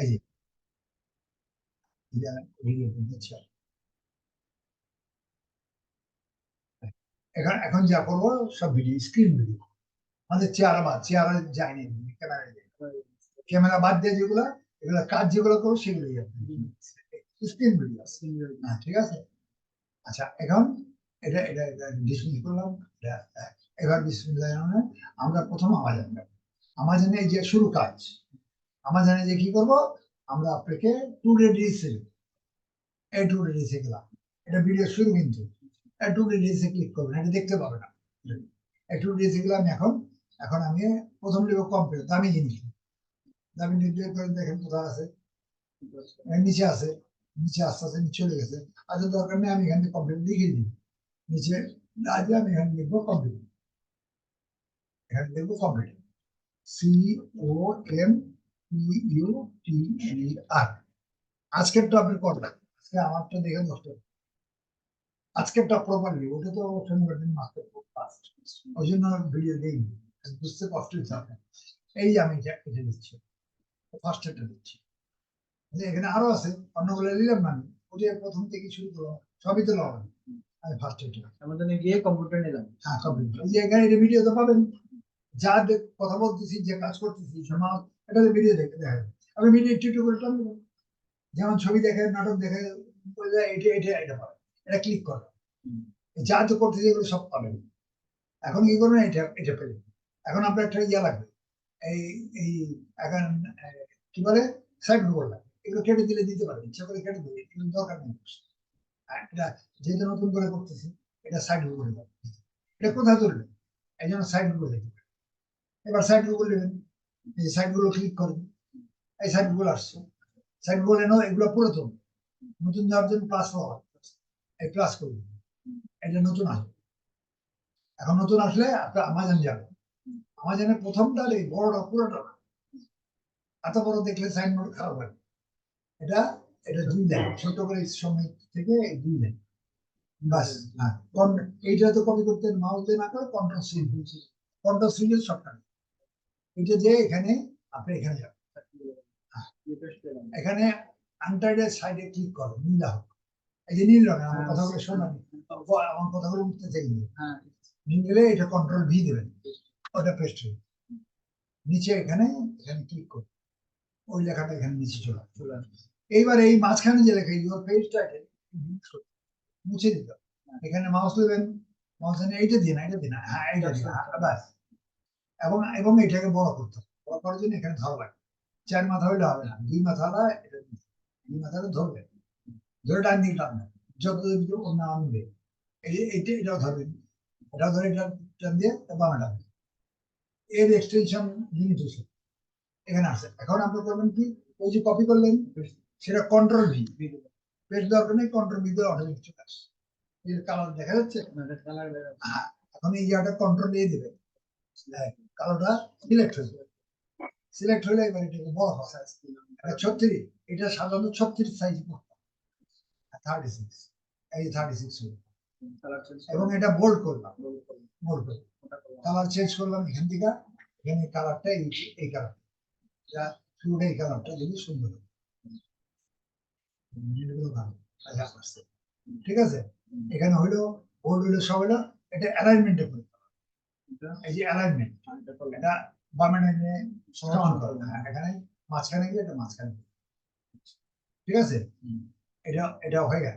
এই যে ভিডিও এখন এখন যা করব সব ভিডিও স্ক্রিন ভিডিও আমাদের চেয়ারা বাদ চেয়ারা যায়নি ক্যামেরা ক্যামেরা বাদ দিয়ে যেগুলো এগুলো কাজ যেগুলো করব সেগুলো স্ক্রিন ভিডিও। হ্যাঁ ঠিক আছে? আচ্ছা এখন এটা এটা এটা ডিসমিস করলাম। এবার বিসমিল্লাহ আমরা প্রথম আমাজান আমাজানে এই যে শুরু কাজ আমাজানে যে কি করব? আমরা আপনাকে টু ডে রেডিসে এই টু ডে রেডিসে গেলাম। এটা ভিডিও শুরু কিন্তু। এই টু রেডিসে ক্লিক করবেন। এটা দেখতে পাবে না এই টু রেডিসে গেলাম এখন। এখন আমি প্রথম লিখব কম্পিউটার দামি জিনিস। দামি করে দেখেন কোথায় আছে। নিচে আছে। নিচে আস্তে আস্তে নিচে চলে গেছে। আচ্ছা দরকার নেই, আমি এখানে কম্পিউটার লিখে দিই। নিচে আজ আমি এখানে লিখব কম্পিউটার এখানে লিখব computer C O M U T E R আপনি করবেন আজকে আমারটা দেখে নষ্ট। আজকেরটা প্রপারলি ওটা তো মাস্টার ফার্স্ট ওই জন্য ভিডিও দেইনি। বুঝতে কষ্ট হচ্ছে আপনার। এই আমি এটা দিচ্ছি। ফার্স্ট এটা দিচ্ছি। যে এখানে আরও আছে অন্যগুলো নিলাম না আমি। ওটা প্রথম থেকে শুরু করলাম। সবই তো লওয়া আমি ফার্স্ট এটা আমাদের গিয়ে কম্পিউটার নিলাম। হ্যাঁ কম্পিউটার এই এটা ভিডিও তো পাবেন। যা কথা বলতেছি যে কাজ করতেছি সমাজ এটা ভিডিও দেখে দেখা যাবে। আমি ভিডিও একটু একটু করে যেমন ছবি দেখে নাটক দেখে বলে এটা এটা এটা পাবে। এটা ক্লিক করো। যা তো করতেছি এগুলো সব পাবেন। এখন কি করবেন? এটা এটা পেলে এখন আপনার একটা ইয়ে লাগবে। এই এই এখন কি বলে? সাইড গুগল লাগবে। এগুলো কেটে দিলে দিতে পারবেন। ইচ্ছা করে কেটে দিলে কিন্তু দরকার নেই। এটা যেহেতু নতুন করে করতেছি এটা সাইড গুগল এটা কোথায় তুলবেন এই জন্য সাইড গুগল দিতে পারেন। এবার সাইড গুগল নেবেন এই সাইডগুলো ক্লিক করবেন এই সাইডগুলো আসছে। সাইডগুলো এনো এগুলো পুরাতন। নতুন যাওয়ার জন্য প্লাস পাওয়া এই প্লাস করবেন এটা নতুন আসবে। এখন নতুন আসলে আপনার আমাজন যাবে। আমাজনের প্রথমটা এই বড়টা, পুরোটা না। এত বড় দেখলে সাইনবোর্ড খারাপ হয় এটা এটা দুই লাইন ছোট করে সময় থেকে দুই লাইন বাস হ্যাঁ। কন- এইটা তো কপি করতে মাউস দিয়ে না করে কন্ট্রোল সি কন্ট্রোল সি এর শর্টকাট এটা যে এখানে আপনি এখানে যাবেন। এখানে আনটাইডের সাইডে ক্লিক করো নীলা হোক এই যে নীল রঙ আমার কথাগুলো শোনানি আমার কথাগুলো উঠতে চাইনি হ্যাঁ। নীল গেলে এটা কন্ট্রোল ভি দেবেন। ওটা পেস্ট হবে নিচে এখানে এখানে ক্লিক করো। ওই লেখাটা এখানে নিচে চলে চলে। এইবার এই মাঝখানে যে লেখা ইউর পেজ টাইটেল মুছে দিতে এখানে মাউস নেবেন মাউস এইটা দিন এইটা দিন হ্যাঁ এইটা দিন হ্যাঁ, ব্যাস এবং এবং এটাকে বড় করতে হবে। বড় করার জন্য এখানে ধরা লাগবে চার মাথা হইলে হবে না। দুই মাথা হলে এটা দিন। দুই মাথাটা ধরবে। ধরে ডান দিকে টানবে যত অন্য আনবে। এইটা এটাও ধরবেন এটাও ধরে টান দিয়ে বামে টানবে এর এক্সটেনশন লিমিটেশন এখানে আছে এখন আপনি করবেন কি? ওই যে কপি করলেন সেটা কন্ট্রোল ভি পেজ দরকার নেই কন্ট্রোল ভি দিয়ে অটোমেটিক চলে আসে। কালার দেখা যাচ্ছে? হ্যাঁ, এখন এই জায়গাটা কন্ট্রোল দিয়ে দেবে। কালোটা সিলেক্ট হয়ে যাবে। সিলেক্ট হলে এবার এটাকে বড় হয় এটা ছত্রিশ এটা সাধারণত ছত্রিশ সাইজ থার্টি সিক্স এই থার্টি সিক্স এবং এটা বোল্ড করলাম। বোল্ড করলাম। কালার চেঞ্জ করলাম। এখান থেকে। এখানে কালারটা এই এই কালার যা শুরুটা এই কালারটা যদি সুন্দর আচ্ছা, ঠিক আছে? এখানে হইল বোল্ড হইল সব হইল। এটা অ্যালাইনমেন্টে হবে। এই যে অ্যালাইনমেন্ট এটা হ্যাঁ, এখানে মাঝখানে গিয়ে এটা মাঝখানে ঠিক আছে? এটা এটা হয়ে গেল।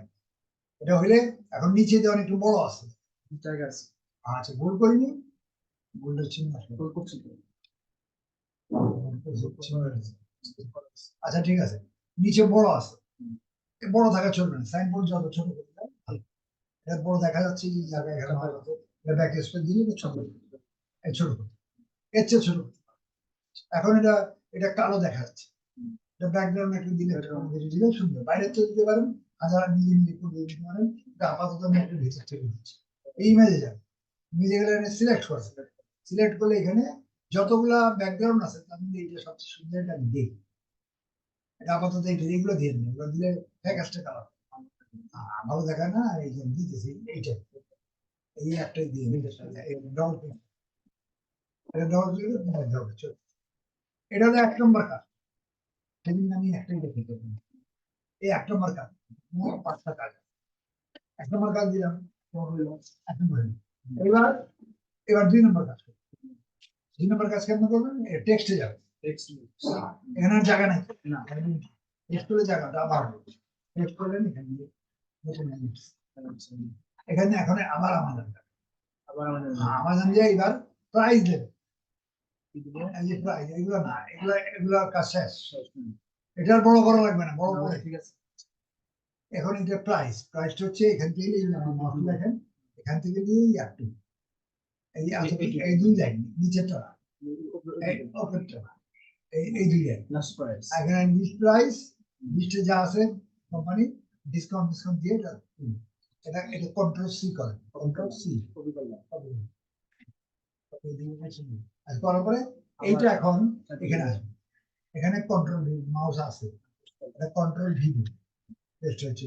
এটা হইলে এখন নিচে যে অনেকটু বড় আছে। জায়গা আছে। আচ্ছা করিনি। চিহ্ন করছি আচ্ছা ঠিক আছে। নিচে বড় আছে। বড় থাকা চলবে না। সাইনবোর্ড যত ছোট করে দাও, ভালো। এটা বড় দেখা যাচ্ছে যে এখানে ভালো ব্যাক স্পেস দিলে ছোট করতে ছোট করতে এর চেয়ে ছোট করতে। এখন এটা এটা কালো দেখা যাচ্ছে। এটা ব্যাকগ্রাউন্ড একটু দিলে এটা দিলে সুন্দর বাইরে থেকে দিতে পারেন হাজার নিজে নিজে করে দিতে পারেন। এটা আপাতত আমি একটু ভিতর থেকে দিচ্ছি এই ইমেজে যাবে ইমেজে গেলে সিলেক্ট করে সিলেক্ট করলে এখানে যতগুলা ব্যাকগ্রাউন্ড আছে, তার মধ্যে এইটা সবচেয়ে সুন্দর এটা আমি দিই এটা আপাতত এইটা এগুলো দিয়ে দিন। এগুলো দিলে ফ্যাকাস্টে কালার ভালো দেখায় না, এই দিতেছি, এইটা। এই একটাই দিয়ে ডবল এটা ডবল এটা হলো এক নম্বর কাজ। সেদিন আমি একটাই দেখে দেবো এই এক নম্বর কাজ পাঁচটা কাজ এক নম্বর কাজ দিলাম তোমার এক নম্বর এবার এবার দুই নম্বর কাজ করব দুই নম্বর কাজ কেমন করবেন টেক্সটে যাবে। এখানে জায়গা নেই। না। টেক্সট করলে জায়গাটা আবার টেক্সট করলেন এখানে। আচ্ছা। এখানে এখন আবার আমাজন আবার আমাজন দিয়ে এবার প্রাইজ দেবে কি দিবে? এই যে প্রাইস এগুলো? না এগুলো এগুলোর কাজ শেষ এটার বড় করা লাগবে না বড় করে ঠিক আছে। এখন এটা প্রাইস প্রাইসটা হচ্ছে এখান থেকে এই যে আমার মাউস দেখেন এখান থেকে দিয়ে একটু এই এই- এই দুই লাইন নিচেরটা না, এই এই এই দুই লাইন প্রাইস এখানে লিস্ট প্রাইস লিস্টে যা আছে কোম্পানি ডিসকাউন্ট ডিসকাউন্ট দিয়ে এটা এটা এটা কন্ট্রোল সি করে। কন্ট্রোল সি কপি করলাম। করার পরে এইটা এখন এখানে আসবে। এখানে কন্ট্রোল ভি মাউস আছে। এটা কন্ট্রোল ভি পেস্ট হচ্ছে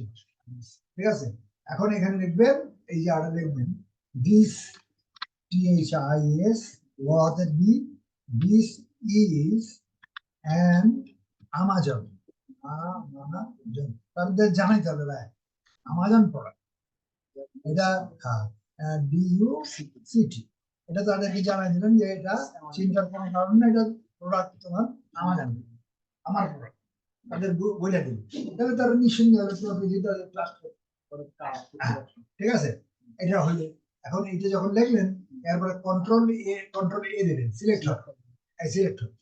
ঠিক আছে? এখন এখানে লিখবেন এই যে আরও লিখবেন this T H I S what B this is and Amazon Amazon তাদের জানাইতে হবে ভাই আমাজন প্রোডাক্ট এটা ডি ইউ সিটি এটা তাদেরকে জানাই দিলেন যে এটা চিন্তার কোনো কারণ না এটা প্রোডাক্ট তোমার আমার আমাজন আমার প্রোডাক্ট তাদের বু- বলে দিন। তাহলে তারা নিঃসন্দেহে তোমার ডিজিটাল ঠিক আছে? এটা হইলে। এখন এইটা যখন লিখলেন এরপরে কন্ট্রোল এ কন্ট্রোল এ দেবেন সিলেক্ট হবে এই সিলেক্ট হবে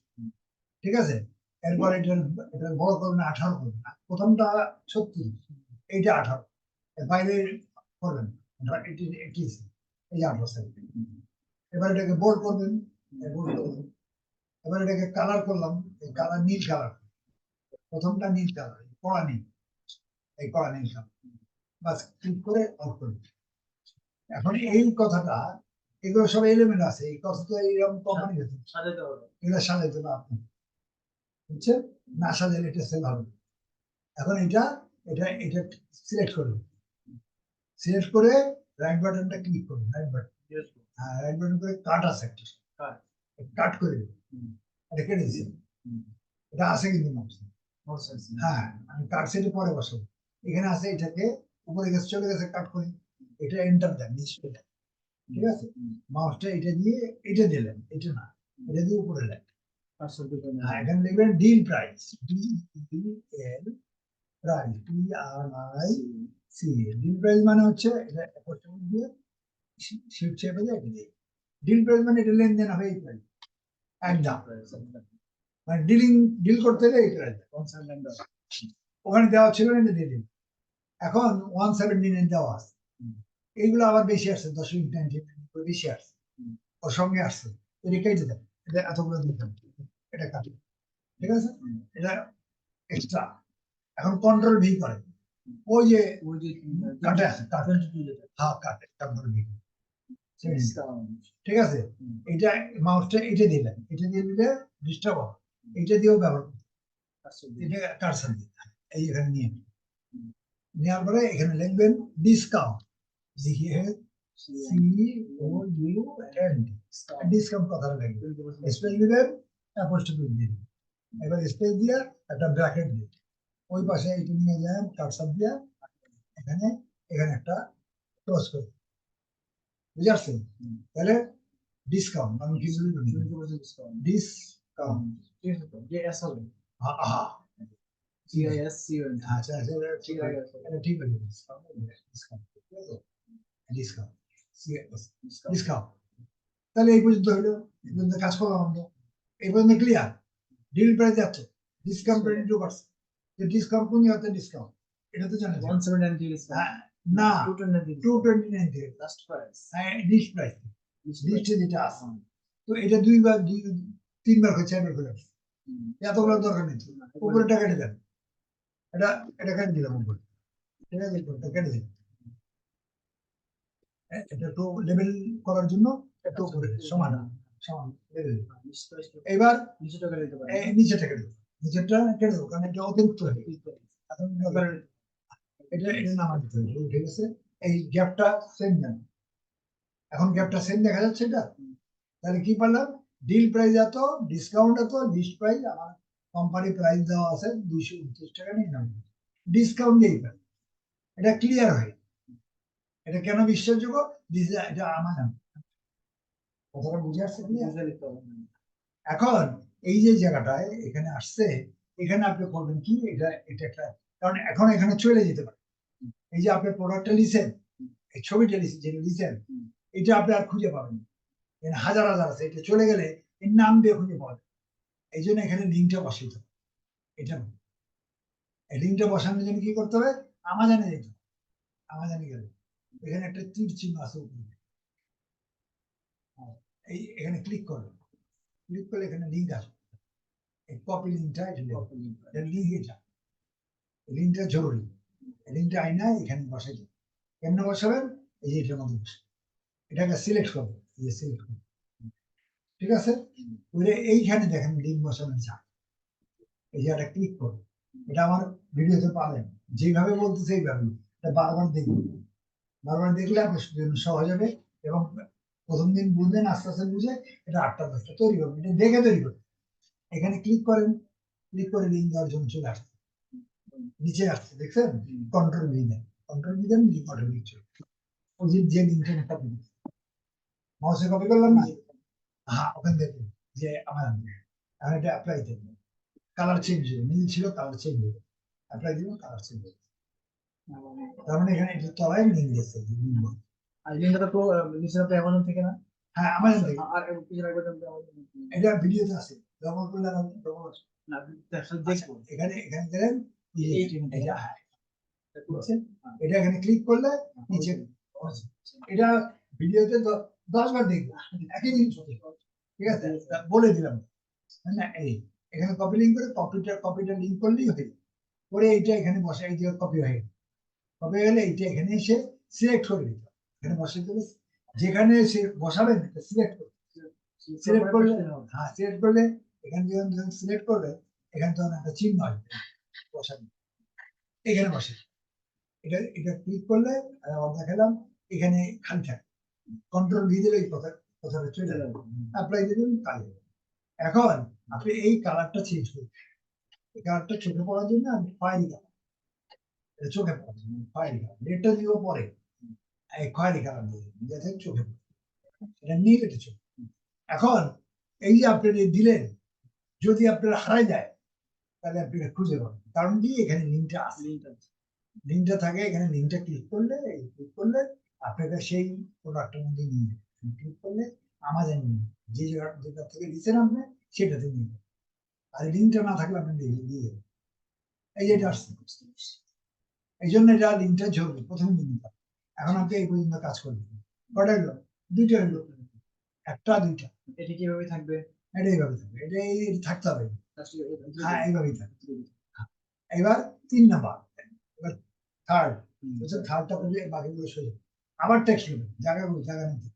ঠিক আছে? এরপর এটা এটা বড় করবেন আঠারো করবেন প্রথমটা সত্যি এইটা আঠারো। বাইরে করবেন এটি এটি এই যে আঠারো সেকেন্ড এবার এটাকে বোল্ড করবেন বোল্ড করবেন। এবার এটাকে কালার করলাম এই কালার নীল কালার প্রথমটা নীল কালার কড়া নীল। এই কড়া নীল কালার বাস ক্লিক করে অফ করবেন। এখন এই কথাটা এগুলো সব এলিমেন্ট আছে এই কথা তো এইরকম কোম্পানি হবে। এগুলো সাজাইতে হবে আপনি। বুঝছেন? না সাজালে এটা সেল হবে এখন এটা এটা এটা সিলেক্ট করবেন। সিলেক্ট করে রাইট বাটনটা ক্লিক করুন রাইট বাটন হ্যাঁ করে কাট আছে একটা. কাট। করে দেবেন এটা কেটে এটা আছে কিন্তু. হ্যাঁ আমি কাট সেটে পরে বসাবো। এখানে আছে এটাকে উপরে গেছে চলে গেছে কাট করি। এটা এন্টার দেন নিচে ঠিক আছে? মাউসটা এটা দিয়ে এটা দিলেন এটা না। এটা দিয়ে উপরে দেন Password দিতে হবে। না। হ্যাঁ, এখানে লিখবেন deal price D L price P R I C deal price মানে হচ্ছে এটা দিয়ে শিট চেপে দিয়ে ডিল প্রাইস মানে এটা লেনদেন হবে এই প্রাইস একদম। মানে ডিলিং ডিল করতে হলে এই প্রাইস ওখানে দেওয়া ছিল না এটা দিয়ে দিন। এখন ওয়ান সেভেন্টি নাইন দেওয়া আছে। এইগুলো আবার বেশি আসছে দশমিক নাইনটি বেশি আসছে। ওর সঙ্গে আসছে। এটা কেটে এটা এতগুলো দিতে এটা কাটে। ঠিক আছে? এটা এক্সট্রা এখন কন্ট্রোল ভি করে। ওই যে ওই যে কাটে। আছে কাটে। হ্যাঁ কাটে। Control V Discount. ঠিক আছে? এটা মাউসটা এটা দিলেন এটা দিয়ে দিলে ডিস্টার্ব হবে। এটা দিয়েও ব্যবহার করতে এটা কারসার দিয়ে। এই এখানে নিয়ে নেওয়ার পরে এখানে লিখবেন ডিসকাউন্ট লিখিয়ে C O U N discount কথাটা লিখবেন। 20% স্পেস দিবেন অ্যাপোস্ট্রফি দিয়ে এবার স্পেস দিয়ে একটা ব্র্যাকেট ওই পাশে এটা নিয়ে কারসার দিয়ে। এখানে এখানে একটা ক্লোজ করে বুঝে আসছেন। তাহলে ডিসকাউন্ট আমি কি বলি 20% discount. ডিসকাউন্ট। আহা ডিসকাউন্ট Discount. তাহলে এই পর্যন্ত হলো। এই পর্যন্ত কাজ করলাম আমরা। এই পর্যন্ত ক্লিয়ার ডিল প্রাইস এত discount twenty two percent discount কোন ডিসকাউন্ট এটা তো জানেন 179 discount. হ্যাঁ, না টু টোয়েন্টি নাইন থেকে. লিস্ট প্রাইস লিস্টে যেটা আছে। তো এটা দুইবার দুই তিনবার করে চারবার করে এতগুলো দরকার নেই। উপরে টাকা দেন এটা এটা কেটে দিলাম উপরে? এটা কেটে দিন এ- এটা একটু লেভেল করার জন্য একটু উপরে সমান সমান price টা এবার নিচে টাকা কেটে দেবো নিচেরটা কেটে দেবো কারণ এটা অতিরিক্ত। হয়ে। এখন এটা এটা নামা দিতে হবে ঠিক আছে? এই গ্যাপটা সেম এখন গ্যাপটা সেম দেখা যাচ্ছে এটা? তাহলে কি পারলাম? ডিল প্রাইস এত ডিসকাউন্ট এত লিস্ট প্রাইস আমার কোম্পানি প্রাইস দেওয়া আছে দুইশো উনত্রিশ টাকা ডিসকাউন্ট দিয়ে এটা ক্লিয়ার হয়ে এটা কেন বিশ্বাসযোগ্য? এটা আমার নাম। কথাটা বুঝে আসছে। এখন এই যে জায়গাটায় এখানে আসছে এখানে আপনি করবেন কি? এটা এটা একটা কারণ এখন এখানে চলে যেতে পারে। এই যে আপনি প্রোডাক্টটা লিখছেন এই ছবিটা যেটা হুম। এটা আপনি আর খুঁজে পাবেন হাজার হাজার আছে এটা চলে গেলে এর নাম দিয়ে খুঁজে পাওয়া যায়। এই জন্য এখানে লিঙ্কটা বসাইতে হবে। এটা এই লিঙ্কটা বসানোর জন্য কি করতে হবে? আমাজানে যেতে হবে। আমাজানে গেলে। এখানে একটা তীর চিহ্ন আছে উপরে। হ্যাঁ, এই এখানে ক্লিক করবেন ক্লিক করলে এখানে লিঙ্ক আসবে। এই কপি লিঙ্কটা এটা লিঙ্ক এটা লিঙ্কটা জরুরি। লিঙ্কটা আইনা এখানে বসাই দেবেন কেমনে বসাবেন? এই যে এটার মধ্যে বসে এটাকে সিলেক্ট করবেন এই যে সিলেক্ট করবেন ঠিক আছে? ওইটা এইখানে দেখেন লিঙ্ক বসানো যায় এই যে একটা ক্লিক করবেন এটা আমার ভিডিওতে পাবেন। যেভাবে বলতেছে এইভাবে। এটা বারবার দেখবেন। বারবার দেখলে আপনার জন্য সহজ হবে এবং প্রথম দিন বুঝবেন, আস্তে আস্তে বুঝে এটা আটটা দশটা তৈরি হবে এটা দেখে তৈরি করবে এখানে ক্লিক করেন। ক্লিক করে লিঙ্ক দেওয়ার জন্য চলে আসছে নিচে আসছে দেখছেন? কন্ট্রোল ভি দেন কন্ট্রোল ভি দেন লিঙ্ক অটোমেটিক চলে ওই যে লিঙ্কটা কপি মাউসে কপি করলাম না? হ্যাঁ ওখান থেকে যে আমার এখন এটা অ্যাপ্লাই দেবেন কালার চেঞ্জ হবে নীল ছিল কালার চেঞ্জ হবে অ্যাপ্লাই দিব কালার চেঞ্জ হবে তার মানে এখানে এটা তলায় link বলে। আর লিঙ্কটা তো নিচে তো অ্যামাজন থেকে না? হ্যাঁ আমার থেকে। আর। এটা ভিডিওতে আছে। ব্যবহার করলে আর ব্যবহার আসলে এখানে এখানে দেখেন এটা এটা এখানে ক্লিক করলে নিচে এটা ভিডিওতে দশ বার দেখবে একই জিনিস ঠিক আছে? বলে দিলাম। না এই এখানে কপি লিঙ্ক করে কপিটা কপিটা লিঙ্ক করলেই হয়ে করে এইটা এখানে বসে এই কপি হয়ে গেল। কপি হয়ে গেলে এইটা এখানে এসে সিলেক্ট করে দিতে। এখানে দিলে যেখানে সে বসাবেন সিলেক্ট করবে সিলেক্ট করলে হ্যাঁ সিলেক্ট করলে এখানে যখন যখন সিলেক্ট করবে এখানে তখন একটা চিহ্ন আসবে। বসাবে এখানে বসে এটা এটা ক্লিক করলে আবার দেখালাম, এখানে খালি থাকে। কন্ট্রোল দিয়ে দিলে কথা কথাটা চলে যাবে। অ্যাপ্লাই দিলেন কালে এখন আপনি এই কালারটা চেঞ্জ করবেন এই কালারটা চোখে পড়ার জন্য আমি খয়েরি কালার এটা চোখে পড়ার জন্য খয়েরি কালার রেডটা দিব পরে এই খয়েরি কালার দিয়ে যাতে চোখে পড়ে। এটা নীল এটা চোখ এখন এই যে আপনি দিলেন, যদি আপনার হারাই যায়, তাহলে আপনি খুঁজে পাবেন। কারণ কি? এখানে লিঙ্কটা আছে। লিঙ্কটা থাকে এখানে লিঙ্কটা ক্লিক করলে ক্লিক করলে আপনাকে সেই প্রোডাক্টের মধ্যে নিয়ে যাবে ক্লিক করলে আমাদের নিয়ে যে জায়গা যেটা থেকে দিচ্ছেন আপনি সেটাতে নিয়ে যাবে আর লিঙ্কটা না থাকলে আপনি দিয়ে দিয়ে যাবেন। এই যে এটা আসছে। এই জন্য এটা লিঙ্কটা জরুরি প্রথম লিঙ্কটা এখন আপনি এই পর্যন্ত কাজ করবেন। কটা হলো? দুইটা হলো একটা দুইটা। এটা কীভাবে থাকবে? এটা এইভাবে থাকবে। এটা এই থাকতে হবে। হ্যাঁ এইভাবেই থাকবে। এবার তিন নাম্বার। এবার থার্ড বুঝছেন? থার্ডটা করলে বাকিগুলো সোজা আবার টেক্সট নেবেন জায়গাগুলো জায়গা নিতে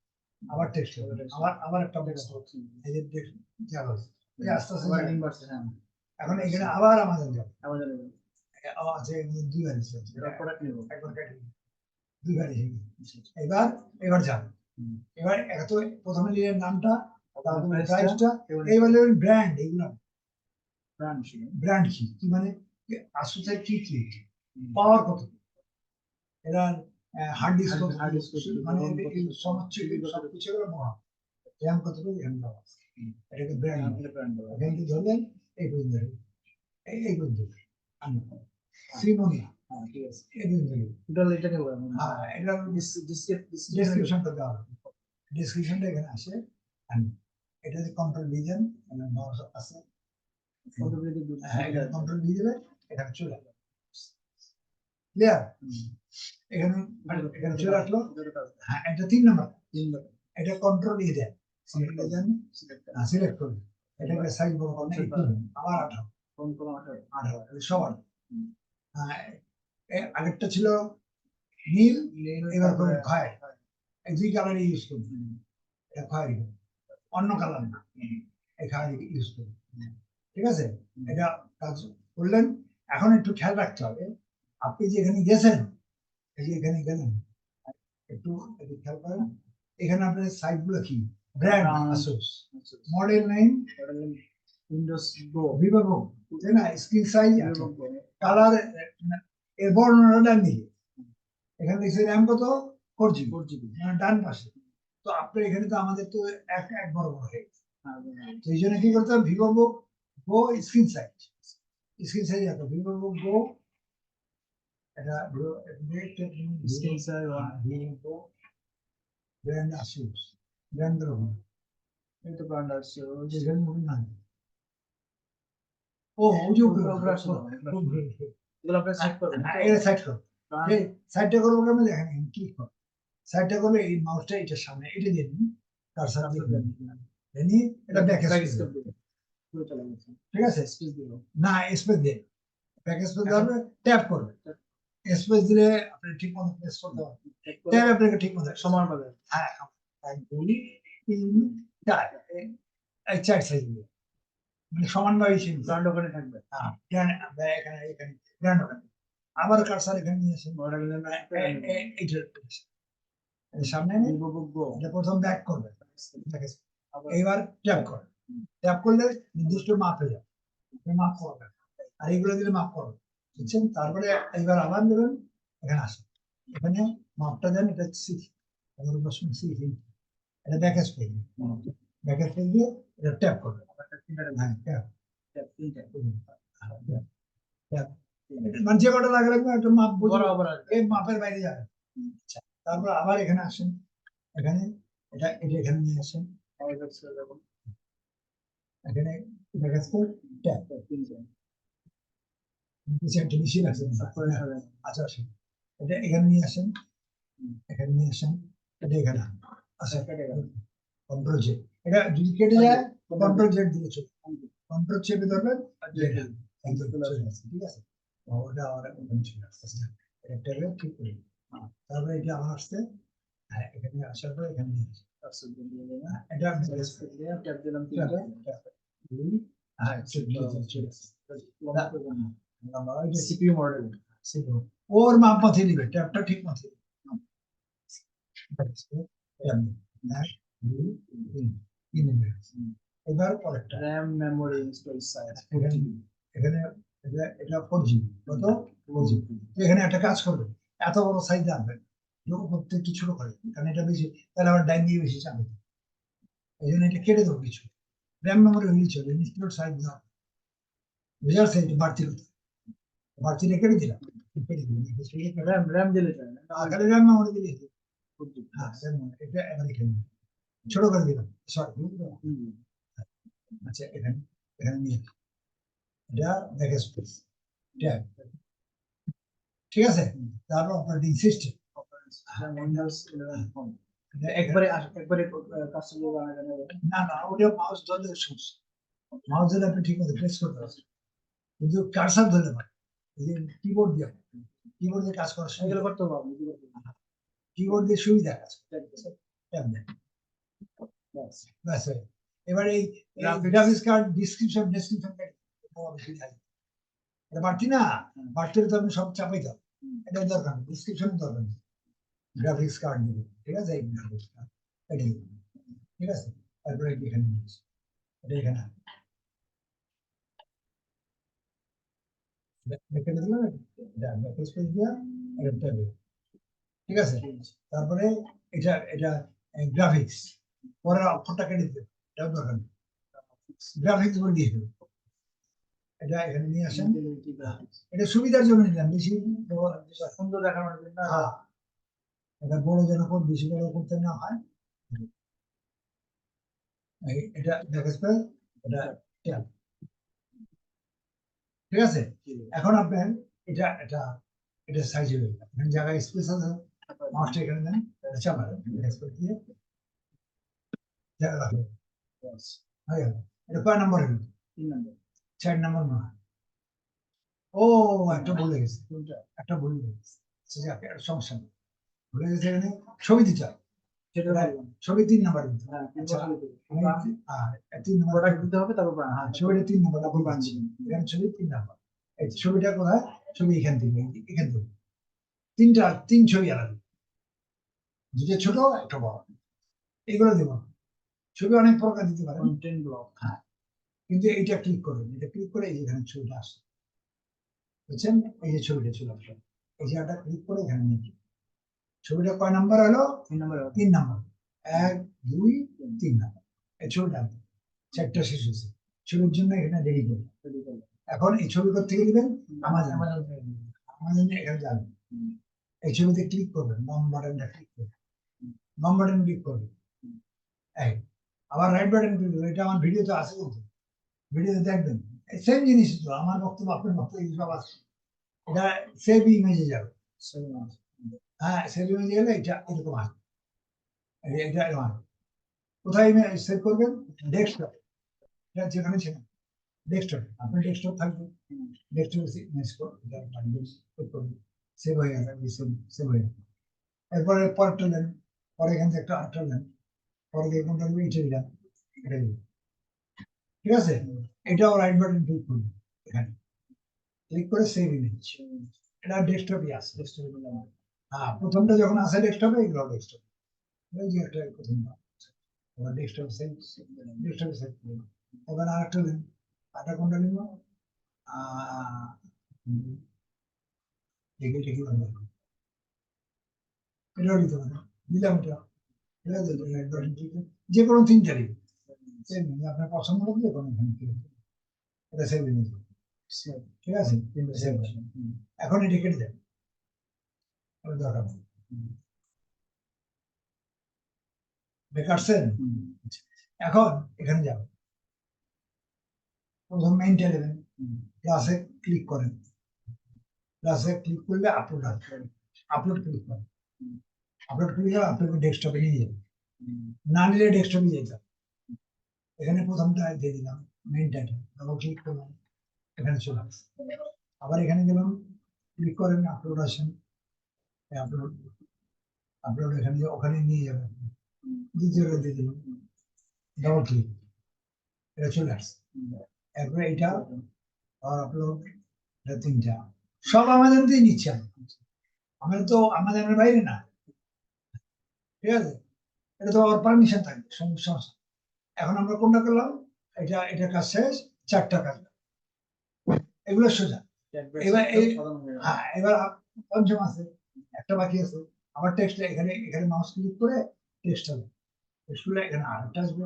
আবার টেক্সট নেবেন আবার আবার একটা বক্স এই যে জায়গা আস্তে আস্তে এখন এখানে আবার আমাদের যাবে। আমাদের আছে দুই গাড়ি চলছে এটা প্রোডাক্ট নেব। একবার কেটে দিন। দুই গাড়ি এসে এবার এবার যাবে। এবার এত প্রথমে নিলেন নামটা তারপরে প্রাইসটা এবার ব্র্যান্ড এগুলো ব্র্যান্ড ব্র্যান্ড কি? কি মানে? আসলে কি কি? পাওয়ার কত? এরা হার্ড ডিস্ক disk কত? মানে? সমস্ত সব কিছু এগুলো মহা। র্যাম কত করে? এখানে দেওয়া এটাকে ব্র্যান্ড ব্র্যান্ড এখান থেকে ধরলেন এই পর্যন্ত। এই এই পর্যন্ত হ্যাঁ। হ্যাঁ ডিসক্রিপশন ডেসক্রিপশনটা দেওয়া হবে ডেসক্রিপশনটা এখানে আসে। এটা যে কন্ট্রোল ডিজাইন আছে। হ্যাঁ কন্ট্রোল দিয়ে দিলে এখানে চলে আসবে ক্লিয়ার এখানে এখানে চলে আসলো হ্যাঁ এটা তিন নম্বর। এটা কন্ট্রোল দিয়ে দেন। সিলেক্ট করবে এটাকে সাইজ বড় একটু আবার আঠারো। আঠারো। হুম। হ্যাঁ, আগেরটা ছিল নীল এবার করে খয়ের। দুই কালারই ইউজ করবে এটা খয়েরি অন্য কালার না। এই ইউজ করবে ঠিক আছে? এটা কাজ করলেন। এখন একটু খেয়াল রাখতে হবে আপনি যে এখানে গেছেন এই যে এখানে গেলেন একটু একটু খেয়াল করেন এখানে আপনার সাইটগুলো কি ব্র্যান্ড আসুস মডেল নেম. বিভাগ তাই না? Screen size. কালারের বর্ণনা ডান দিকে এখানে দেখছি র্যাম কত? ফোর জিবি 4 GB মানে ডান পাশে। তো আপনার এখানে তো আমাদের তো এক এক বড় বড় হয়ে গেছে। হ্যাঁ, হ্যাঁ। তো এই জন্য কি করতে হবে? ভিভো গো স্ক্রিন সাইজ এত ভিভো বুক গো এটা Screen size one. Brand Asus brand রকম এটা brand আছে, ওই যে যেখানে মনে না ও ওই যে উপরে এগুলো আপনি check করবেন। হ্যাঁ, এটা সাইড করো। সাইডটা করব কেমন? দেখেন ক্লিক করো। সাইডটা করলে এই মাউসটা এটার সামনে এটা দিয়ে দিন। কারসার দিয়ে এটা ব্যাক ঠিক আছে? Space দিল। না স্পেস দিয়ে ব্যাক স্পেস দেওয়ার ট্যাপ করবে স্পেস দিলে আপনি ঠিক মতো প্রেস করতে পারবেন। ট্যাপ আপনাকে ঠিক মতো সমান পাবে। হ্যাঁ দুই তিন চার। এই- এই চার সাইজ দিয়ে। মানে সমানভাবে সেই ওখানে থাকবে। হ্যাঁ এখানে এখানে ডান ওখানে আবার কারসার এখানে নিয়ে আসেন। Model এর নাম এ- এ- এ- এইটার এই সামনে প্রথম ব্যাক করবে। এইবার ট্যাপ করে ট্যাপ করলে নির্দিষ্ট মাপ হয়ে যাবে। মাপ করবে আর এইগুলো দিলে মাপ করবে বুঝছেন? তারপরে এইবার আবার দেবেন এখানে আসেন। এখানে মাপটা দেন এটা সিক্স এগারো সিক্স এটা ব্যাক স্পেস ব্যাক স্পেস দিয়ে এটা ট্যাপ করবে হ্যাঁ ট্যাপ। মানে যে কটা লাগে লাগবে একটা মাপ বরাবর এই মাপের বাইরে যাবে। আচ্ছা তারপর আবার এখানে আসেন। এখানে এটা এটা এখানে নিয়ে আসেন। এখানে ট্যাপ। নিচে একটা হবে। আচ্ছা আসেন। এটা এখানে নিয়ে আসেন। এখানে নিয়ে আসেন। এটা এখানে আনুন। আচ্ছা। কন্ট্রোল জেড এটা যদি কেটে যায় কন্ট্রোল জেড দিলে চলবে। কন্ট্রোল চেপে ধরবেন ঠিক আছে? ওটা আমার ছিল আস্তে আস্তে এটা ঠিক করে হ্যাঁ, তারপরে এটা আমার আসছে। হ্যাঁ এখানে আসার পরে এখানে নিয়ে আসি। হ্যাঁ। হ্যাঁ ওর মিনিট। এবার এখানে এটা ফোর কত ফোর এখানে একটা কাজ করবে এত বড় সাইজ আনবেন করতে একটু ছোট করে? কারণ এটা বেশি তাহলে আবার ডাইন দিয়ে বেশি চাবে এই জন্য এটা কেটে দেবো কিছু। র্যাম মেমোরি হলেই চলে ইনস্টিটিউট সাইজ না বুঝে আসছে বাড়তি হতো বাড়তিটা কেটে দিলাম। কেটে দিলাম। দিলে খালি র্যাম মেমোরি দিলে। হ্যাঁ এটা ছোট করে দিলাম। সরি আচ্ছা এখানে এখানে নিয়ে এটা ব্যাক স্পেস ট্যাব ঠিক আছে? তারপর operating system RAM, Windows 11 phone। একবারে একবারে কাস্টমার না না ওটা মাউস ধরলে সমস্যা মাউস ধরলে আপনি ঠিক মতো প্রেস করতে পারছেন কিন্তু কারসার ধরলে পারে কিবোর্ড দিয়ে কিবোর্ড দিয়ে কাজ করার এগুলো করতে হবে আপনি কি করতে হবে? কিবোর্ড দিয়ে সুবিধা কাজ Check this out. ট্যাব দেন Yes. ব্যাস গেল। এবার এই গ্রাফিক্স কার্ড ডিসক্রিপশন ডেসক্রিপশন এটা বাড়তি না বাড়তি তো আপনি সব চাপাই দাও এটা দরকার ডিসক্রিপশন দরকার নেই গ্রাফিক্স কার্ড দিবে ঠিক আছে এই গ্রাফিক্স কার্ড এটা। ঠিক আছে তারপরে এখানে। এটা এখানে ঠিক আছে তারপরে এটা এটা গ্রাফিক্স কেটে দরকার গ্রাফিক্স দিয়ে এটা এখানে নিয়ে এটা সুবিধার জন্য নিলাম বেশি সুন্দর দেখানোর জন্য হ্যাঁ এটা বড় যেন বেশি বড় করতে না হয়। এটা এটা ট্যাব ঠিক আছে? এখন আপনার এটা এটা এটা সাইজ হয়ে গেল এখানে জায়গায় স্পেস আছে। মাউসটা এখানে দেন এটা চাপাবেন স্পেস দিয়ে। জায়গা রাখবেন হয়ে গেল। এটা কয় নম্বর হলো তিন নম্বর। চার নম্বর না ও একটা ভুলে গেছে। একটা ভুল গেছে। আচ্ছা, সমস্যা নেই। ভুলে গেছে এখানে ছবি দিতে সেটা Right. তিন নাম্বার দিতে হবে হ্যাঁ তিন আচ্ছা। নাম্বার। দিতে হবে তারপর হ্যাঁ ছবিটা তিন নাম্বার ডাবল brand এখানে ছবি তিন নাম্বার। এই ছবিটা কোথায়? ছবি এখান থেকে এখান থেকে। তিনটা তিন ছবি আলাদা। দুটো ছোট একটা বড়। এগুলো দেবো। ছবি অনেক প্রকার দিতে পারেন Content block। কিন্তু এইটা ক্লিক করবেন এটা ক্লিক করে এখানে ছবিটা আসে বুঝছেন? এই যে ছবিটা চলে আসলো। এই জায়গাটা ক্লিক করে এখানে নিয়ে ছবিটা কয় নাম্বার হলো? তিন নম্বরে তিন নাম্বার। এক দুই তিন নাম্বার। এই ছবিটা চারটা শেষ হয়েছে। ছবির জন্য এখানে রেডি তৈরি করলাম। এখন এই ছবি করতে গেলে দিবেন আমাজন। আমাজন এখানে যাবেন এই ছবিতে ক্লিক করবেন। বাম বাটনটা ক্লিক করবেন। বাম বাটন ক্লিক করবেন। এই আবার রাইট বাটন ক্লিক করবেন। এটা আমার ভিডিওতে আছে কিন্তু। ভিডিওতে দেখবেন। সেম জিনিস তো। আমার বক্তব্য আপনার বক্তব্য সব আছে। এটা সেভ ইমেজে যাবে। Hours. হ্যাঁ ইমেজে গেলে এটা এরকম এটা এরকম আসবে। সেভ করবেন? ডেস্কটপ যেখানে ছিলেন ডেস্কটপ আপনার ডেস্কটপ থাকবে। ডেস্কটপ করবেন সেভ এরপরে পরেরটা নেন। পরে এখান থেকে একটা আটটা নেন। পরে কোনটা নেবে এটা দিলাম। এটা দিলাম। ঠিক আছে? এটাও রাইট বাটন ক্লিক করবেন এখানে। ক্লিক করে সেভ ইমেজ এটা ডেস্কটপই আছে। নিলাম। হ্যাঁ প্রথমটা যখন আসে ডেস্কটপে এগুলো ডেস্কটপ এই যে একটা প্রথমটা এবার ডেস্কটপ সেভ ডেস্কটপে সেভ করলাম এবার আরেকটা নেন আরেকটা কোনটা নিব দেখি দেখি এটাও নিতে পারে দিলাম এটা। ঠিক আছে এটা করে- যে কোনো তিনটারই আপনার পছন্দ হবে যে কোনো এটা সেভ. ঠিক আছে। এখন এটা কেটে দেন ওটা দরকার নেই। হুম। বেকারছেন এখন এখানে যাও প্রথম মেইনটা নেবেন। প্লাসে ক্লিক করেন। প্লাসে ক্লিক করলে আপলোড আসবে। আপলোড ক্লিক করেন। আপলোড ক্লিক করে আপনাকে ডেস্কটপে নিয়ে যাবে। না নিলে ডেস্কটপে যেতে হবে। এখানে প্রথমটা দিয়ে দিলাম মেইনটা ডাবল ক্লিক করলাম। এখানে চলে আসছে। আবার এখানে গেলাম। ক্লিক করেন আপলোড আসেন। আপলোড আপলোড এখানে ওখানে নিয়ে যাবেন হুম। দ্বিতীয়টা দিয়ে দিলাম ডাবল ক্লিক এটা চলে আসছে। এরপরে এটা আপলোড এটা তিনটা। সব আমাদের দিয়ে নিচ্ছে আমি। আমরা তো আমাদের বাইরে না। ঠিক আছে? এটা তো ওর পারমিশন থাকবে সমস্যা এখন আমরা কোনটা করলাম? এটা এটা কাজ শেষ চারটা কাজ। এগুলো সোজা। এবার এই- হয়ে। হ্যাঁ এবার পঞ্চম আছে। একটা বাকি আছে। আবার টেক্সট এখানে এখানে মাউস ক্লিক করে টেক্সট হবে। টেক্সট এখানে আরেকটা আসবে।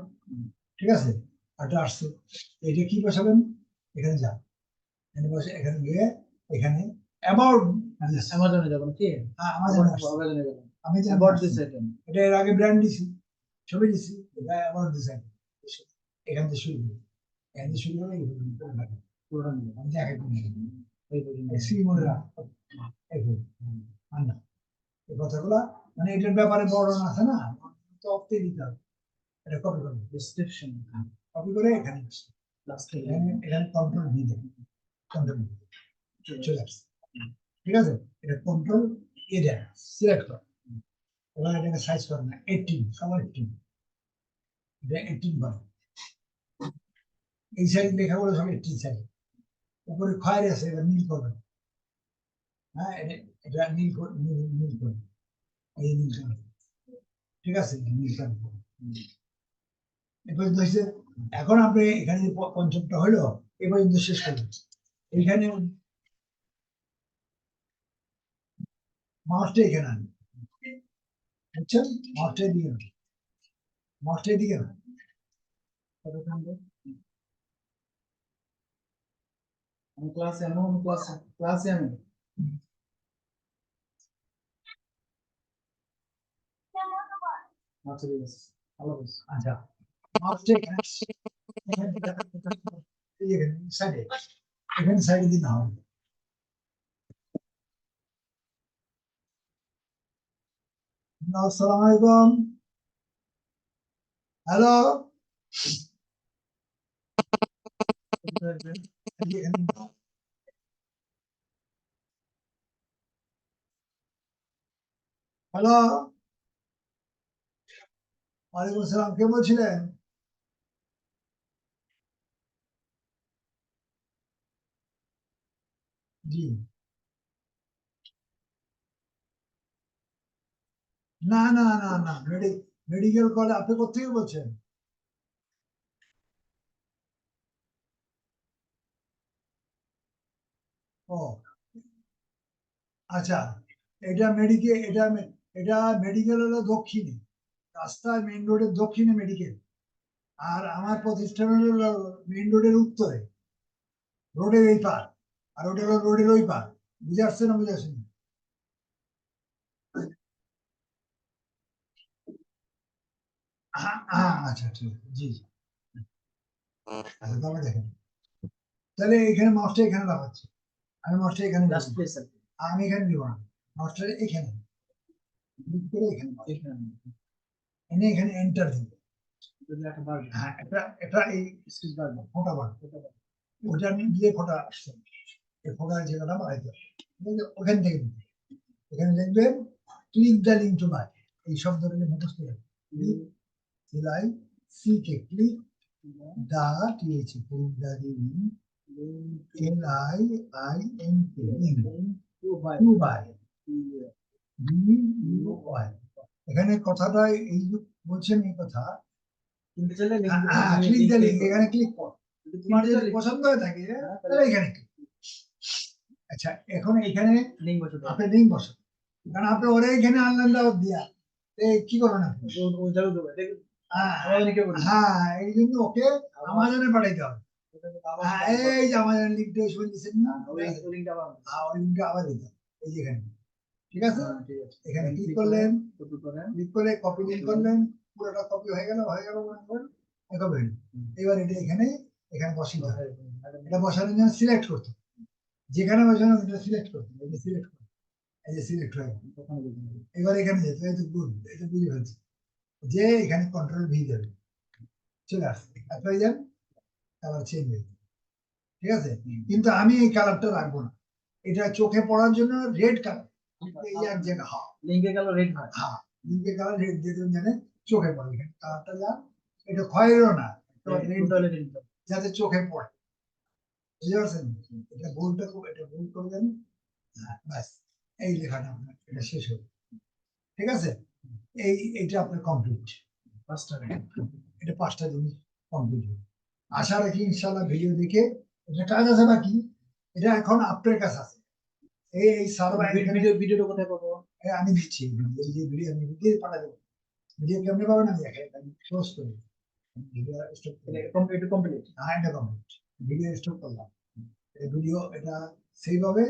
ঠিক আছে? আরেকটা আসছে। এটা কি বসাবেন? এখানে যান। এখানে বসে এখানে গিয়ে এখানে অ্যাবাউট যাবেন কি? যাবেন। আমি যে. এটা এর আগে ব্র্যান্ড দিছি। ছবি দিছি। এটা অ্যাবাউট ডিজাইন এখান থেকে শুরু করি। এখান থেকে শুরু করে। পুরোটা আমি দেখাই। সি মনে রাখ। এইভাবে আন্না এই কথাগুলা মানে এটার ব্যাপারে বর্ণনা আছে না? তো অপ্তে দিতে হবে। এটা কপি করবে Description. কপি করে এখানে থেকে। এখানে এখানে কন্ট্রোল দিয়ে দেবে কন্ট্রোল চলে আসছে। ঠিক আছে? এটা কন্ট্রোল এ দেয়। সিলেক্ট কর। এটাকে সাইজ করে না। এইটিন সবার এইটিন এটা এইটিন বার এই সাইড লেখাগুলো সব এইটিন সাইড উপরে খয়ের আছে এবার নীল করবেন হ্যাঁ এটা নীল নীল এই নীল ঠিক আছে, নীল এ পর্যন্ত এখন আপনি এখানে যে পঞ্চমটা হলো এ পর্যন্ত শেষ করবেন এখানে মাউসটা এখানে আনবেন বুঝছেন? মাউসটা দিকে আনবেন। মাউসটা দিকে আনবেন। আমি ক্লাসে আমি ক্লাসে ক্লাসে আমি আচ্ছা ঠিক আছে ভালো বেশ আচ্ছা মাউসটা এখানে এই যে এখানে সাইডে এখানে সাইডে দিতে হবে আসসালামু আলাইকুম হ্যালো হ্যালো ওয়ালাইকুম সালাম কে বলছিলেন জি। না না না না মেডিকেল কলেজ আপনি কোথেকে বলছেন? ও আচ্ছা এটা মেডিকেল এটা এটা মেডিকেল হলো দক্ষিণে। রাস্তায় মেইন রোডের দক্ষিণে মেডিকেল আর আমার প্রতিষ্ঠান হলো মেইন রোডের উত্তরে। রোডের এই পার। আর ওটা হলো রোডের ওই পার। বুঝে আসছে না বুঝে আসছে না? আ- আ- আচ্ছা ঠিক জি জি। আচ্ছা তবে দেখেন। তাহলে এখানে মাছটা এখানে লাগাচ্ছি। আমি এখানে আমি এখানে দিব না। এখানে। এনে এখানে এন্টার দিব। হ্যাঁ এটা এটা এই ফোটা বার ওটা আমি দিয়ে ফোটা আসছে। এই ফোটার জায়গাটা বাড়াইতে হবে। ওখান থেকে। এখানে দেখবেন click the link to buy এই শব্দটা মুখস্থ রাখবেন সিলাই C K click the T H click the link L I I N K link to buy B U Y এখানে কথাটা এই যে বলছেন এই কথা ক্লিক দ্য লিঙ্ক এখানে ক্লিক কর। তোমার যদি পছন্দ হয়ে থাকে তাহলে এখানে আচ্ছা এখন এখানে লিঙ্ক বসে আপনি লিঙ্ক বসান কারণ আপনি ওরা এখানে আনলেন দিয়া। কি আপনি? হ্যাঁ, হ্যাঁ এই জন্য ওকে আমাজনে পাঠাইতে হবে। হ্যাঁ, এই যে আমাদের লিঙ্কটা শুনে দিচ্ছেন না? ওই লিঙ্কটা আবার হ্যাঁ, দিতে হবে। এই যে এখানে। ঠিক আছে? হ্যাঁ, ঠিক আছে। এখানে ক্লিক করলেন। ক্লিক করে কপি লিঙ্ক করলেন। পুরোটা কপি হয়ে গেল হয়ে গেল মনে কপি এবার এটা এখানে এখানে বসিয়ে এটা বসানোর জন্য সিলেক্ট করতে। যেখানে বসানো এটা সিলেক্ট করতে যে সিলেক্ট করতে এই যে সিলেক্ট হয়ে। এবার এখানে যেতে এই তো গুড এটা বুঝে ফেলছি। যে এখানে কন্ট্রোল ভি দেবে। চলে আসছে। অ্যাপ্লাই যান কালার চেঞ্জ হয়ে যাবে। ঠিক আছে? কিন্তু আমি এই কালারটা রাখব না। এটা চোখে পড়ার জন্য রেড কালার জায়গা হ্যাঁ। লিঙ্কে গেল রেড হয়। হ্যাঁ রেড জানে চোখে পড়ে। এটা ক্ষয়েরও না red যাতে চোখে পড়ে। বুঝতে পারছেন? এটা ভুলটা এটা ভুল করবেন হ্যাঁ, ব্যাস। এই লেখাটা আপনার এটা শেষ হবে ঠিক আছে? এই এটা আপনার কমপ্লিট পাঁচটা এটা পাঁচটা কমপ্লিট হবে আশা রাখি ইনশাল্লাহ ভিডিও দেখে এটা কাজ আছে বাকি এটা এখন আপনার কাছে আছে। এই এই সার্ভার ভিডিও ভিডিওটা কোথায় পাবো? আমি দিচ্ছি। এই যে ভিডিও আমি ভিডিও পাঠা দেবো ভিডিও কেমনে পাবেন আমি দেখাই আমি ক্লোজ করি। ভিডিও স্টপ করি। কমপ্লিট কমপ্লিট হ্যাঁ এটা কমপ্লিট ভিডিও স্টপ করলাম। এই ভিডিও এটা সেইভাবে